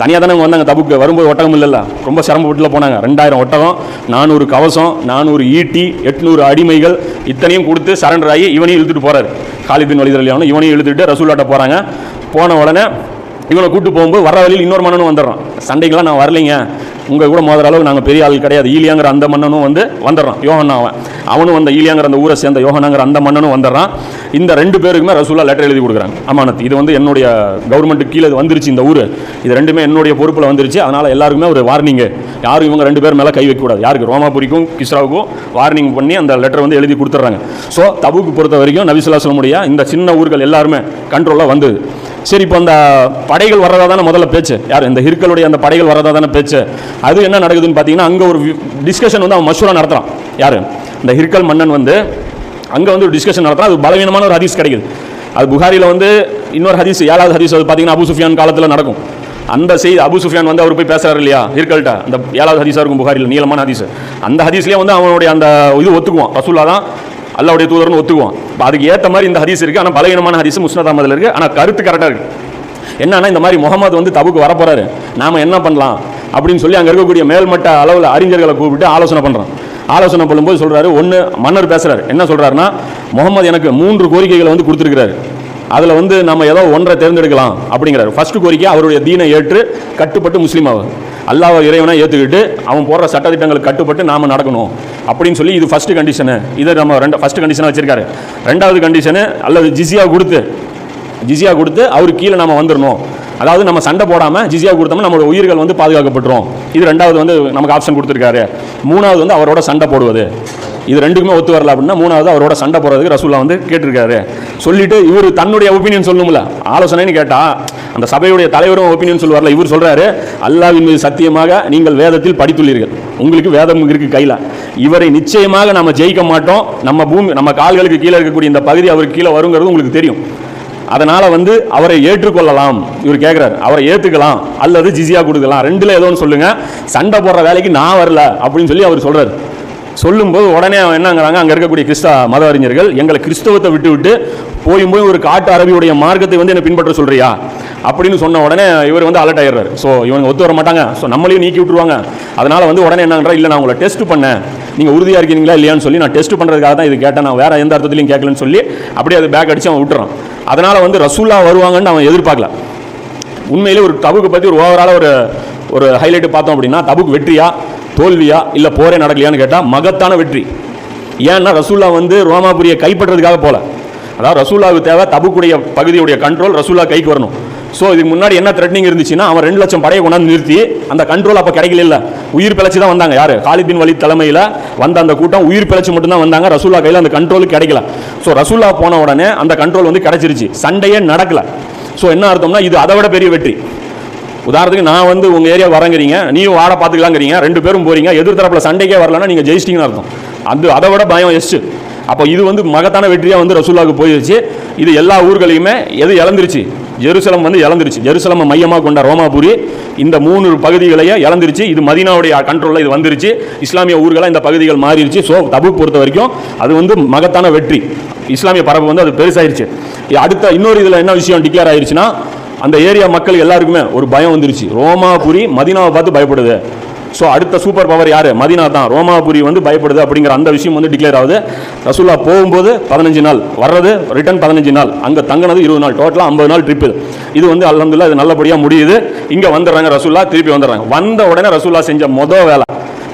தனியாக தானே வந்தாங்க தபுக்கு. வரும்போது ஒட்டகம் இல்லைல்ல? ரொம்ப சிரமப்பட்டுல போனாங்க. ரெண்டாயிரம் ஒட்டகம் நானூறு கவசம் நானூறு ஈட்டி எட்நூறு அடிமைகள் இத்தனையும் கொடுத்து சரண்டர் ஆகி இவனையும் இழுத்துட்டு போகிறார் காலித் பின் இவனையும் இழுத்துட்டு ரசூலாட்ட போகிறாங்க போன உடனே இவனை கூட்டு போகும்போது வர வழியில் இன்னொரு மன்னனும் வந்துடுறான். சண்டைக்கெல்லாம் நான் வரலைங்க. உங்கள் கூட மோதிர அளவுக்கு நாங்கள் பெரிய ஆள் கிடையாது. ஈலியாங்கிற அந்த மன்னனும் வந்து வந்துடுறான். யோகனா அவன். அவனும் அந்த ஈலியாங்கிற அந்த ஊரை சேர்ந்த யோகனாங்கிற அந்த மன்னனும் வந்துடுறான். இந்த ரெண்டு பேருக்குமே ரசூலா லெட்டர் எழுதி கொடுக்குறாங்க. அமானத் இது வந்து என்னுடைய கவர்மெண்ட்டுக்கு கீழே வந்துருச்சு இந்த ஊர். இது ரெண்டுமே என்னுடைய பொறுப்பில் வந்துருச்சு. அதனால் எல்லாருக்குமே ஒரு வார்னிங்கு யாரும் இவங்க ரெண்டு பேர் மேலே கை வைக்கக்கூடாது யாருக்கு? ரோமாபுரிக்கும் கிஸ்ராவுக்கும் வார்னிங் பண்ணி அந்த லெட்டர் வந்து எழுதி கொடுத்துட்றாங்க. ஸோ தபுக்கு பொறுத்த வரைக்கும் நபிசுல்லாஸ்லமுடைய இந்த சின்ன ஊர்கள் எல்லாருமே கண்ட்ரோலாக வந்தது. சரி இப்போ அந்த படைகள் வர்றதா தானே முதல்ல பேச்சு? யார் இந்த ஹிற்களுடைய அந்த படைகள் வர்றதா தானே பேச்சு? அது என்ன நடக்குதுன்னு பார்த்தீங்கன்னா அங்கே ஒரு டிஸ்கஷன் வந்து அவன் மஷூரா நடத்துகிறான் யார்? இந்த ஹிற்கல் மன்னன் வந்து அங்கே வந்து ஒரு டிஸ்கஷன் நடத்துறான். அது பலவீனமான ஒரு ஹதீஸ் கிடைக்குது. அது புகாரியில் வந்து இன்னொரு ஹதீஸ் ஏழாவது ஹதீஸ் அது பார்த்தீங்கன்னா அபு சுஃபியான் காலத்தில் நடக்கும். அந்த செய்தி அபு சுஃபியான் வந்து அவர் போய் பேசுறாரு இல்லையா ஹிற்கல்ட்ட அந்த ஏழாவது ஹதீஸாக இருக்கும் புகாரில் நீளமான ஹதீஸ். அந்த ஹதீஸ்லேயே வந்து அவனுடைய அந்த இது ஒத்துக்குவான். ரசூல்லா தான் அல்லாவுடைய தூதர்னு ஒத்துக்குவான். இப்போ அதுக்கு ஏற்ற மாதிரி இந்த ஹதீஸ் இருக்குது ஆனால் பலவீனமான ஹதீஸ் முஸ்னத் அஹமதில் இருக்குது ஆனால் கருத்து கரெக்டாக இருக்குது என்னன்னா இந்த மாதிரி முகமது வந்து தபுக்கு வரப்போறாரு. நாம என்ன பண்ணலாம்? அப்படின்னு சொல்லி அங்கே இருக்கக்கூடிய மேல்மட்ட அளவில் அறிஞர்களை கூப்பிட்டு ஆலோசனை பண்ணுறோம் ஆலோசனை பண்ணும்போது சொல்றாரு ஒன்று மன்னர் பேசுறாரு. என்ன சொல்றாருன்னா முகமது எனக்கு மூன்று கோரிக்கைகளை வந்து கொடுத்துருக்கிறாரு. அதில் வந்து நம்ம ஏதோ ஒன்றை தேர்ந்தெடுக்கலாம் அப்படிங்கிறாரு. ஃபர்ஸ்ட் கோரிக்கை அவருடைய தீனை ஏற்று கட்டுப்பட்டு முஸ்லீம் ஆகும் அல்லாஹ் இறைவனை ஏற்றுக்கிட்டு அவன் போடுற சட்டத்திட்டங்களுக்கு கட்டுப்பட்டு நாம் நடக்கணும். அப்படின்னு சொல்லி இது ஃபர்ஸ்ட் கண்டிஷனு இதை நம்ம ரெண்டு ஃபர்ஸ்ட் கண்டிஷனாக வச்சிருக்காரு. ரெண்டாவது கண்டிஷனு அல்லது ஜிஸியாக கொடுத்து ஜிஸியா கொடுத்து அவருக்கு கீழே நம்ம வந்துடணும் அதாவது நம்ம சண்டை போடாமல் ஜிசியா கொடுத்தோம்னா நம்மளோட உயிர்கள் வந்து பாதுகாக்கப்பட்டுரும். இது ரெண்டாவது வந்து நமக்கு ஆப்ஷன் கொடுத்துருக்காரு. மூணாவது வந்து அவரோட சண்டை போடுவது. இது ரெண்டுக்குமே ஒத்து வரல அப்படின்னா மூணாவது அவரோட சண்டை போடுறதுக்கு ரசூல்லா வந்து கேட்டிருக்காரு. சொல்லிட்டு இவர் தன்னுடைய ஒப்பீனியன் சொல்லணும்ல ஆலோசனைன்னு கேட்டா அந்த சபையுடைய தலைவரும் ஒப்பீனியன் சொல்லுவார்ல இவர் சொல்றாரு அல்லாவின் மீது சத்தியமாக நீங்கள் வேதத்தில் படித்துள்ளீர்கள். உங்களுக்கு வேதம் இருக்கு கையில். இவரை நிச்சயமாக நம்ம ஜெயிக்க மாட்டோம். நம்ம பூமி நம்ம கால்களுக்கு கீழே இருக்கக்கூடிய இந்த பகுதி அவருக்கு கீழே வருங்கிறது உங்களுக்கு தெரியும். அதனால வந்து அவரை ஏற்றுக்கொள்ளலாம். இவர் கேட்குறாரு அவரை ஏற்றுக்கலாம் அல்லது ஜிஸியா கொடுக்கலாம். ரெண்டுல ஏதோ ஒன்று சொல்லுங்க. சண்டை போடுற வேலைக்கு நான் வரல அப்படின்னு சொல்லி அவர் சொல்றாரு. சொல்லும்போது உடனே அவன் என்னங்கிறாங்க அங்கே இருக்கக்கூடிய கிறிஸ்தவ மத அறிஞர்கள் எங்களை கிறிஸ்தவத்தை விட்டு விட்டு போயும் போய் ஒரு காட்டு அரபியுடைய மார்க்கத்தை வந்து என்னை பின்பற்ற சொல்றியா? அப்படின்னு சொன்ன உடனே இவர் வந்து அலர்ட் ஆயிடுறாரு. ஸோ இவங்க ஒத்து வர மாட்டாங்க. ஸோ நம்மளையும் நீக்கி விட்டுருவாங்க. அதனால வந்து உடனே என்னன்றா இல்லை நான் உங்களை டெஸ்ட் பண்ணேன். நீங்கள் உறுதியாக இருக்கீங்களா இல்லையான்னு சொல்லி நான் டெஸ்ட் பண்ணுறதுக்காக தான் இது கேட்டேன். நான் வேற எந்த அர்த்தத்திலையும் கேட்கலன்னு சொல்லி அப்படியே அது பேக் அடிச்சு அவன் விட்டுறான். அதனால் வந்து ரசூல்லா வருவாங்கன்னு அவன் எதிர்பார்க்கல. உண்மையிலே ஒரு டபுக்கு பற்றி ஒரு ஓவராலாக ஒரு ஒரு ஹைலைட் பார்த்தோம் அப்படின்னா தபுக்கு வெற்றியா தோல்வியா இல்லை போரே நடக்கலையான்னு கேட்டால் மகத்தான வெற்றி. ஏன்னா ரசூல்லா வந்து ரோமாபுரியை கைப்பற்றதுக்காக போல. அதாவது ரசூல்லாவுக்கு தேவை தபுக்குடைய பகுதியுடைய கண்ட்ரோல் ரசூல்லா கைக்கு வரணும். ஸோ இதுக்கு முன்னாடி என்ன த்ரெட்னிங் இருந்துச்சுன்னா அவன் ரெண்டு லட்சம் படையை கொண்டாந்து நிறுத்தி அந்த கண்ட்ரோல் அப்போ கிடைக்கல இல்லை. உயிர் பிழைச்சி தான் வந்தாங்க யார்? காலிபின் வழி தலைமையில் வந்த அந்த கூட்டம் உயிர் பிழைச்சி மட்டும்தான் வந்தாங்க. ரசூல்லா கையில் அந்த கண்ட்ரோல் கிடைக்கல. ஸோ ரசூல்லா போன உடனே அந்த கண்ட்ரோல் வந்து கிடைச்சிருச்சு. சண்டையே நடக்கலை. ஸோ என்ன அர்த்தம்னா இது அதை விட பெரிய வெற்றி. உதாரணத்துக்கு நான் வந்து உங்கள் ஏரியா வரங்கிறீங்க நீயும் வாட பார்த்துக்கலாங்கிறீங்க ரெண்டு பேரும் போகிறீங்க எதிர்த்தரப்பில் சண்டைக்கே வரலன்னா நீங்கள் ஜெயிச்சிட்டிங்கன்னு அர்த்தம். அது அதை விட பயம் எஸ்ட்டு அப்போ இது வந்து மகத்தான வெற்றியாக வந்து ரசூலாவுக்கு போயிருச்சு. இது எல்லா ஊர்களையுமே எது இழந்துருச்சு? ஜெருசலம் வந்து இழந்துருச்சு. ஜெருசலம் மையமாக கொண்ட ரோமாபுரி இந்த மூணு பகுதிகளையே இழந்துருச்சு. இது மதீனாவுடைய கண்ட்ரோலில் இது வந்துருச்சு. இஸ்லாமிய ஊர்களாக இந்த பகுதிகள் மாறிடுச்சு ஸோ தபு பொறுத்த வரைக்கும் அது வந்து மகத்தான வெற்றி. இஸ்லாமிய பரப்பு வந்து அது பெருசாயிருச்சு. அடுத்த இன்னொரு இதில் என்ன விஷயம் டிக்ளேர் ஆயிடுச்சுன்னா அந்த ஏரியா மக்கள் எல்லாருக்குமே ஒரு பயம் வந்துருச்சு. ரோமாபுரி மதினாவை பார்த்து பயப்படுது. ஸோ அடுத்த சூப்பர் பவர் யார்? மதினா தான். ரோமாபுரி வந்து பயப்படுது அப்படிங்கிற அந்த விஷயம் வந்து டிக்ளேர் ஆகுது. ரசூல்லா போகும்போது பதினஞ்சு நாள். வர்றது ரிட்டர்ன் பதினஞ்சு நாள். அங்கே தங்கினது இருபது நாள். டோட்டலாக ஐம்பது நாள் ட்ரிப்பு இது. வந்து அலமதுல்லா இது நல்லபடியாக முடியுது. இங்கே வந்துடுறாங்க ரசூல்லா திருப்பி வந்துடுறாங்க. வந்த உடனே ரசூல்லா செஞ்ச மொதல் வேலை.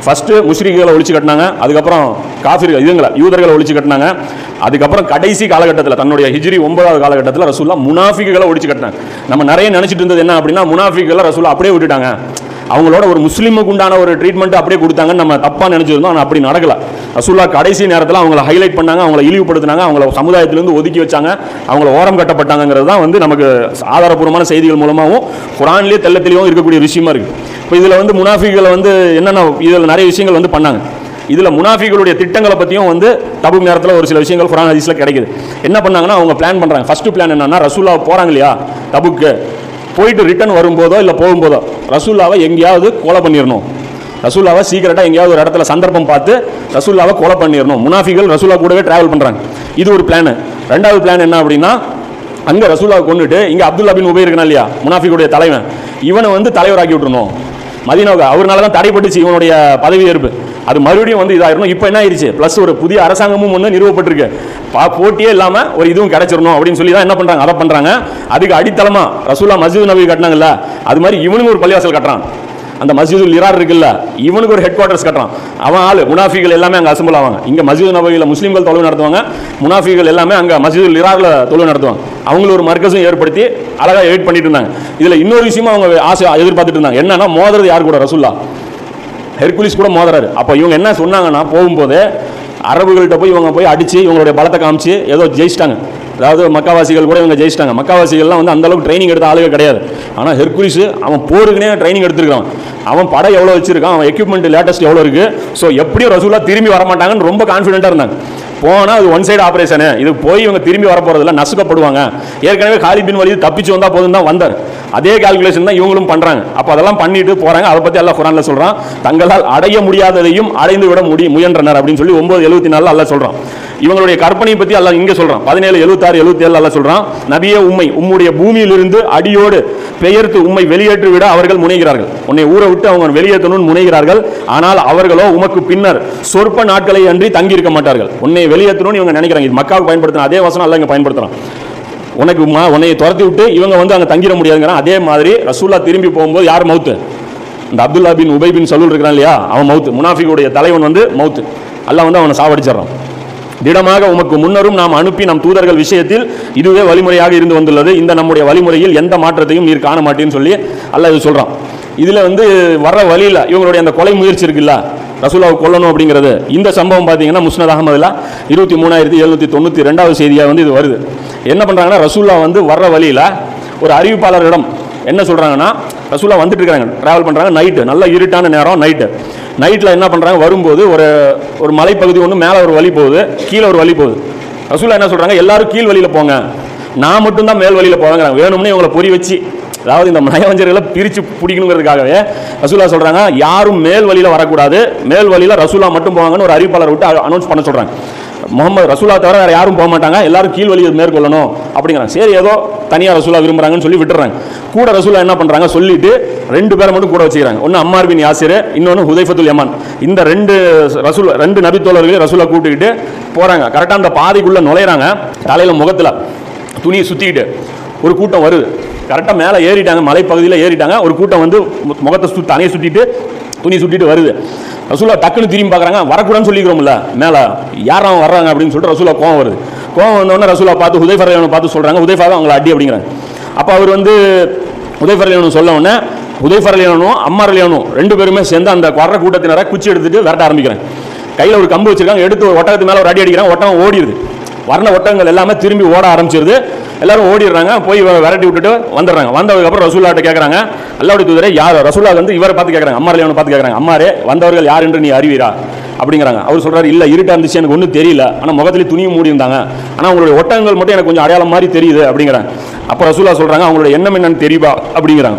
ஃபஸ்ட்டு முஸ்லிம்களை ஒழிச்சு கட்டினாங்க அதுக்கப்புறம் காஃபிர்கள் இதுங்களை யூதர்களை ஒழிச்சு கட்டினாங்க. அதுக்கப்புறம் கடைசி காலகட்டத்தில் தன்னுடைய ஹிஜ்ரி ஒன்பதாவது காலகட்டத்தில் ரசூல்லா முனாஃபிகளை ஒழிச்சு கட்டினாங்க. நம்ம நிறைய நினச்சிட்டு இருந்தது என்ன அப்படின்னா முனாஃபிக்குகளை ரசூல்லா அப்படியே விட்டுட்டாங்க. அவங்களோட ஒரு முஸ்லீமுக்கு உண்டான ஒரு ட்ரீட்மெண்ட் அப்படியே கொடுத்தாங்கன்னு நம்ம தப்பாக நினச்சிருந்தோம் ஆனால் அப்படி நடக்கல. ரசூல்லா கடைசி நேரத்தில் அவங்கள ஹைலைட் பண்ணாங்க அவங்கள இழிவுபடுத்தினாங்க அவங்கள சமுதாயத்திலேருந்து ஒதுக்கி வச்சாங்க அவங்கள ஓரம் கட்டப்பட்டாங்கிறது தான் வந்து நமக்கு ஆதாரப்பூர்வமான செய்திகள் மூலமாகவும் குரான்லேயே தெள்ள தெளிவாகவும் இருக்கக்கூடிய விஷயமா இருக்குது இப்போ இதில் வந்து முனாஃபிகளை வந்து என்னென்ன இதில் நிறைய விஷயங்கள் வந்து பண்ணாங்க. இதில் முனாஃபிகளுடைய திட்டங்களை பற்றியும் வந்து தபு நேரத்தில் ஒரு சில விஷயங்கள் குரான் ஹதீஸில் கிடைக்குது. என்ன பண்ணாங்கன்னா அவங்க பிளான் பண்ணுறாங்க ஃபஸ்ட்டு பிளான் என்னென்னா ரசூல்லா போகிறாங்க இல்லையா? தபுக்கு. போயிட்டு ரிட்டர்ன் வரும்போதோ இல்லை போகும்போதோ ரசூல்லாவை எங்கேயாவது கொலை பண்ணிடணும் ரசூல்லாவை சீக்கிரட்டாக எங்கேயாவது ஒரு இடத்துல சந்தர்ப்பம் பார்த்து ரசூல்லாவை கொலை பண்ணிடணும் முனாஃபிகள் ரசூல்லா கூடவே ட்ராவல் பண்ணுறாங்க இது ஒரு பிளான் ரெண்டாவது பிளான் என்ன அப்படின்னா அங்கே ரசூல்லாவை கொண்டுட்டு இங்கே அப்துல்லா பின் உபயிருக்கணும் இல்லையா? முனாஃபிகளுடைய தலைவன். இவனை வந்து தலைவராக்கி விட்டுருணும் மதிநோகா அவர்னால தான் தடைப்பட்டுச்சு இவனுடைய பதவி ஏற்பு. அது மறுபடியும் வந்து இதாயிரணும். இப்போ என்ன ஆயிடுச்சு ப்ளஸ் ஒரு புதிய அரசாங்கமும் ஒன்று நிறுவப்பட்டிருக்கு. பா போட்டியே இல்லாமல் ஒரு இதுவும் கிடைச்சிடணும் அப்படின்னு சொல்லி தான் என்ன பண்ணுறாங்க அதை பண்ணுறாங்க அதுக்கு அடித்தளமாக ரசூலா மஸ்ஜித் நபி கட்டினாங்கல்ல அது மாதிரி இவனும் ஒரு பள்ளிவாசல் கட்டுறான். அந்த மஸ்ஜிதுல் இரார் இருக்குல்ல இவனுக்கு ஒரு ஹெட் குவார்ட்டர்ஸ் கட்டுறான். அவன் ஆள் முனாஃபிகள் எல்லாமே அங்கே அசம்பிள் ஆவாங்க. இங்கே மஸ்ஜித் நபவியில் முஸ்லீம்கள் தொழுவு நடத்துவாங்க முனாஃபிகள் எல்லாமே அங்கே மஸ்ஜிதுல் இராரில் தொழுவு நடத்துவாங்க. அவங்களும் ஒரு மர்க்கஸும் ஏற்படுத்தி அழகாக எடிட் பண்ணிட்டு இருந்தாங்க. இதில் இன்னொரு விஷயமும் அவங்க ஆசை எதிர்பார்த்துட்டு இருந்தாங்க. என்னன்னா மோதுறது யார் கூட? ரசுல்லா. ஹெர்குலிஸ் கூட மோதுறாரு. அப்போ இவங்க என்ன சொன்னாங்கன்னா போகும்போது அரபுகள்கிட்ட போய் இவங்க போய் அடித்து இவங்களுடைய பலத்தை காமிச்சு ஏதோ ஜெயிச்சிட்டாங்க. அதாவது மக்காவாசிகள் கூட இவங்க ஜெயிச்சிட்டாங்க. மக்காவாசிகள்லாம் வந்து அந்தளவுக்கு ட்ரைனிங் எடுத்த ஆளுங்க கிடையாது. ஆனால் ஹெர்குலிஸ் அவன் போருக்குனே ட்ரைனிங் எடுத்துருக்கான் அவன் படம் எவ்வளோ வச்சிருக்கான் அவன் எக்யூப்மெண்ட் லேட்டஸ்ட் எவ்வளோ இருக்குது ஸோ எப்படியும் ரசூலா திரும்பி வர மாட்டாங்கன்னு ரொம்ப கான்ஃபிடென்ட்டாக இருந்தாங்க. போனால் அது ஒன் சைடு ஆப்ரேஷனு இது போய் இவங்க திரும்பி வர போகிறதில்ல நசுக்கப்படுவாங்க. ஏற்கனவே காலித் பின் தப்பிச்சு வந்தால் போதும் தான் வந்தார். அதே கால்குலேஷன் தான் இவங்களும் பண்ணுறாங்க அப்போ அதெல்லாம் பண்ணிட்டு போகிறாங்க அதை பற்றி அல்லா குரானில் சொல்கிறான் தங்களால் அடைய முடியாததையும் அடைந்து விட முடி முயன்றனர் அப்படின்னு சொல்லி ஒன்பது எழுபத்தி நாலில் அல்ல சொல்கிறான் இவங்களுடைய கற்பனையை பற்றி அல்ல இங்கே சொல்கிறான் பதினேழு எழுபத்தாறு எழுபத்தி ஏழு அல்ல சொல்கிறான் நபியே உண்மை உம்முடைய பூமியிலிருந்து அடியோடு பெயர்த்து உம்மை வெளியேற்றி விட அவர்கள் முனைகிறார்கள். உன்னை ஊரை விட்டு அவங்க வெளியேற்றணும்னு முனைகிறார்கள். ஆனால் அவர்களோ உமக்கு பின்னர் சொற்ப நாட்களை அன்றி தங்கியிருக்க மாட்டார்கள். உன்னை வெளியேற்றணும்னு இவங்க நினைக்கிறாங்க. இது மக்காவுக்கு பயன்படுத்தின அதே வசனம் அல்ல இங்கே பயன்படுத்துறான். உனக்கு உன்னை துரத்தி விட்டு இவங்க வந்து அங்கே தங்கிட முடியாதுங்கிறான் அதே மாதிரி ரசூல்லா திரும்பி போகும்போது யார் மவுத்து? இந்த அப்துல்லா பின் உபை பின் சலூல் இருக்கிறான் இல்லையா? அவன் மவுத்து. முனாஃபிகுடைய தலைவன் வந்து மவுத்து. எல்லாம் வந்து அவனை சாவடிச்சிடறான். திடமாக உமக்கு முன்னரும் நாம் அனுப்பி நம் தூதர்கள் விஷயத்தில் இதுவே வழிமுறையாக இருந்து வந்துள்ளது. இந்த நம்முடைய வழிமுறையில் எந்த மாற்றத்தையும் நீர் காண மாட்டேன்னு சொல்லி அல்ல இது சொல்கிறான் இதில் வந்து வர்ற வழியில் இவங்களுடைய அந்த கொலை முயற்சி இருக்குல்ல? ரசூலாவை கொல்லணும் அப்படிங்கிறது. இந்த சம்பவம் பார்த்தீங்கன்னா முஸ்னத் அகமதுல இருபத்தி மூணாயிரத்தி எழுநூற்றி தொண்ணூற்றி ரெண்டாவது செய்தியாக வந்து இது வருது. என்ன பண்ணுறாங்கன்னா ரசூல்லா வந்து வர்ற வழியில் ஒரு அறிவிப்பாளரிடம் என்ன சொல்கிறாங்கன்னா ரசூலா வந்துட்டு இருக்கிறாங்க ட்ராவல் பண்ணுறாங்க நைட்டு நல்ல இருட்டான நேரம் நைட்டு நைட்டில் என்ன பண்ணுறாங்க வரும்போது ஒரு ஒரு மலைப்பகுதி ஒன்று மேலே ஒரு வழி போகுது கீழே ஒரு வழி போகுது. ரசூலா என்ன சொல்கிறாங்க எல்லாரும் கீழ் வழியில் போங்க. நான் மட்டும்தான் மேல் வழியில் போவேங்கிறாங்க. வேணும்னே இவங்களை பொறி வச்சு அதாவது இந்த மயவஞ்சர்களை பிரித்து பிடிக்கணுங்கிறதுக்காகவே ரசூலா சொல்கிறாங்க யாரும் மேல் வழியில் வரக்கூடாது. மேல் வழியில் ரசூலா மட்டும் போவாங்கன்னு ஒரு அறிவிப்பாளர் விட்டு அனௌன்ஸ் பண்ண சொல்கிறாங்க முகமது ரசூலா தவிர வேறு யாரும் போக மாட்டாங்க. எல்லாரும் கீழ் வழியை மேற்கொள்ளணும் அப்படிங்கிறாங்க. சரி ஏதோ தனியாக ரசூலா விரும்புறாங்கன்னு சொல்லி விட்டுறாங்க. கூட ரசூலா என்ன பண்ணுறாங்க சொல்லிட்டு ரெண்டு பேரை மட்டும் கூட வச்சுக்கிறாங்க. ஒன்று அம்மார் பின் யாசிர் இன்னொன்று ஹுதைஃபத்துல் யமான். இந்த ரெண்டு ரசூல் ரெண்டு நபித்தோழர்களையும் ரசூலா கூப்பிட்டுக்கிட்டு போகிறாங்க கரெக்டாக அந்த பாதைக்குள்ளே நுழையிறாங்க. தலையில் முகத்தில் துணியை சுற்றிக்கிட்டு ஒரு கூட்டம் வருது. கரெக்டாக மேலே ஏறிட்டாங்க. மலைப்பகுதியில் ஏறிட்டாங்க. ஒரு கூட்டம் வந்து முகத்தை சுற்றி தலையை சுற்றிட்டு துணி சுற்றிட்டு வருது. ரசூலா டக்குன்னு திரும்பி பார்க்குறாங்க. வரக்கூடாதுன்னு சொல்லிக்கிறோம்ல. மேலே அவன் வர்றாங்க அப்படின்னு சொல்லிட்டு ரசூலா கோவம் வருது. கோவம் வந்தோடனே ரசூலா பார்த்து ஹுதைஃபர் பார்த்து சொல்கிறாங்க ஹுதைஃபா அவங்கள அடி அப்படிங்கிறாங்க. அப்போ அவர் வந்து ஹுதைஃபர் அலியனும் சொல்ல உடனே ஹுதைஃபர் அலியனும் அம்மார் ரெண்டு பேருமே சேர்ந்து அந்த வர்ற கூட்டத்தினரை குச்சி எடுத்துட்டு விரட்ட ஆரம்பிக்கிறேன் கையில் ஒரு கம்பு வச்சிருக்காங்க எடுத்து ஒரு ஒட்டகத்து மேலே ஒரு அடி அடிக்கிறாங்க ஒட்டகம் ஓடிடுது வர்ண ஒட்டகங்கள் எல்லாமே திரும்பி ஓட ஆரம்பிச்சிருது. எல்லாரும் ஓடிடுறாங்க போய் விரட்டி விட்டுட்டு வந்துடுறாங்க. வந்ததுக்கப்புறம் ரசூல்லாட்ட கேட்குறாங்க அல்லாவுடைய தூதரே யார்? ரசூலா வந்து இவரை பார்த்து கேட்குறாங்க அம்மாரில் அவனை பார்த்து கேட்குறாங்க அம்மாரே வந்தவர்கள் யார் என்று நீ அறிவீரா? அப்படிங்கிறாங்க. அவர் சொல்கிறார் இல்லை இருட்டாக இருந்துச்சு எனக்கு ஒன்றும் தெரியல. ஆனால் முகத்திலே துணியும் மூடி இருந்தாங்க. ஆனால் அவங்களுடைய ஒட்டகங்கள் மட்டும் எனக்கு கொஞ்சம் அடையாளம் மாதிரி தெரியுது அப்படிங்கிறாங்க. அப்போ ரசூலா சொல்கிறாங்க அவங்களுடைய எண்ணம் என்னன்னு தெரியுமா அப்படிங்கிறாங்க.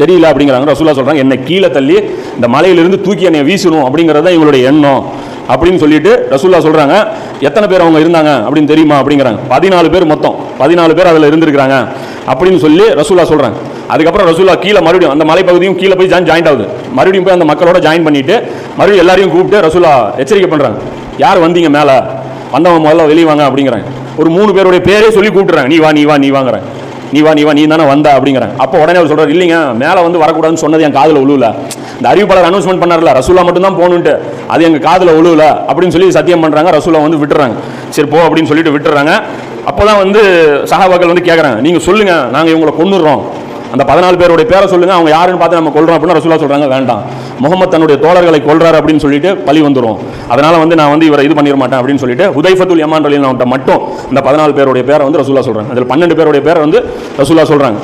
தெரியல அப்படிங்கிறாங்க. ரசூலா சொல்கிறாங்க என்னை கீழே தள்ளி இந்த மலையிலிருந்து தூக்கி என்னை வீசணும் அப்படிங்கிறது தான் இவங்களுடைய எண்ணம். அப்படின்னு சொல்லிட்டு ரசூல்லா சொல்கிறாங்க எத்தனை பேர் அவங்க இருந்தாங்க அப்படின்னு தெரியுமா அப்படிங்கிறாங்க. பதினாலு பேர் மொத்தம். பதினாலு பேர் அதில் இருந்திருக்கிறாங்க அப்படின்னு சொல்லி ரசூல்லா சொல்கிறாங்க அதுக்கப்புறம் ரசூல்லா கீழே மறுபடியும் அந்த மலைப்பகுதியும் கீழே போய் ஜாயின் ஜாயின்ட் ஆகுது. மறுபடியும் போய் அந்த மக்களோட ஜாயின் பண்ணிட்டு மறுபடியும் எல்லாரையும் கூப்பிட்டு ரசூல்லா எச்சரிக்கை பண்ணுறாங்க யார் வந்தீங்க மேலே? வந்தவங்க முதல்ல வெளியே வாங்க அப்படிங்கிறாங்க. ஒரு மூணு பேருடைய பேரே சொல்லி கூப்பிட்டுறாங்க. நீ வா நீ வா நீ வாங்குறாங்க. நீ வா நீ வா நீ தானே வந்த அப்படிங்கிறாங்க அப்போ உடனே அவர் சொல்கிறார் இல்லைங்க மேலே வந்து வரக்கூடாதுன்னு சொன்னது என் காதில் உழுவல. இந்த அறிவிப்பாளர் அனௌன்ஸ்மெண்ட் பண்ணார்ல ரசூலா மட்டும் தான் போகணுன்ட்டு. அது எங்கள் காதில் உழுவல அப்படின்னு சொல்லி சத்தியம் பண்ணுறாங்க ரசூலா வந்து விட்டுறாங்க. சரி போ அப்படின்னு சொல்லிட்டு விட்டுறாங்க. அப்போ தான் வந்து சகாபாக்கள் வந்து கேட்குறாங்க நீங்கள் சொல்லுங்கள் நாங்கள் இவங்களை கொண்டுடுறோம் அந்த பதினாலு பேருடைய பேரை சொல்லுங்கள் அவங்க யாருன்னு பார்த்து நம்ம கொள்கிறோம் அப்படின்னு ரசூலா சொல்கிறாங்க வேண்டாம். முகமது தன்னுடைய தோழர்களை கொல்றாரு அப்படின்னு சொல்லிட்டு பழி வந்துரும். அதனால வந்து நான் வந்து இவரை இது பண்ணிட மாட்டேன் அப்படின்னு சொல்லிட்டு ஹுதைஃபத்துல் யமான் ரலியல்லாஹு அவன்கிட்ட மட்டும் இந்த பதினாலு பேருடைய பேரை வந்து ரசூலா சொல்றாங்க. அதில் பன்னெண்டு பேருடைய பேரை வந்து ரசூலா சொல்றாங்க.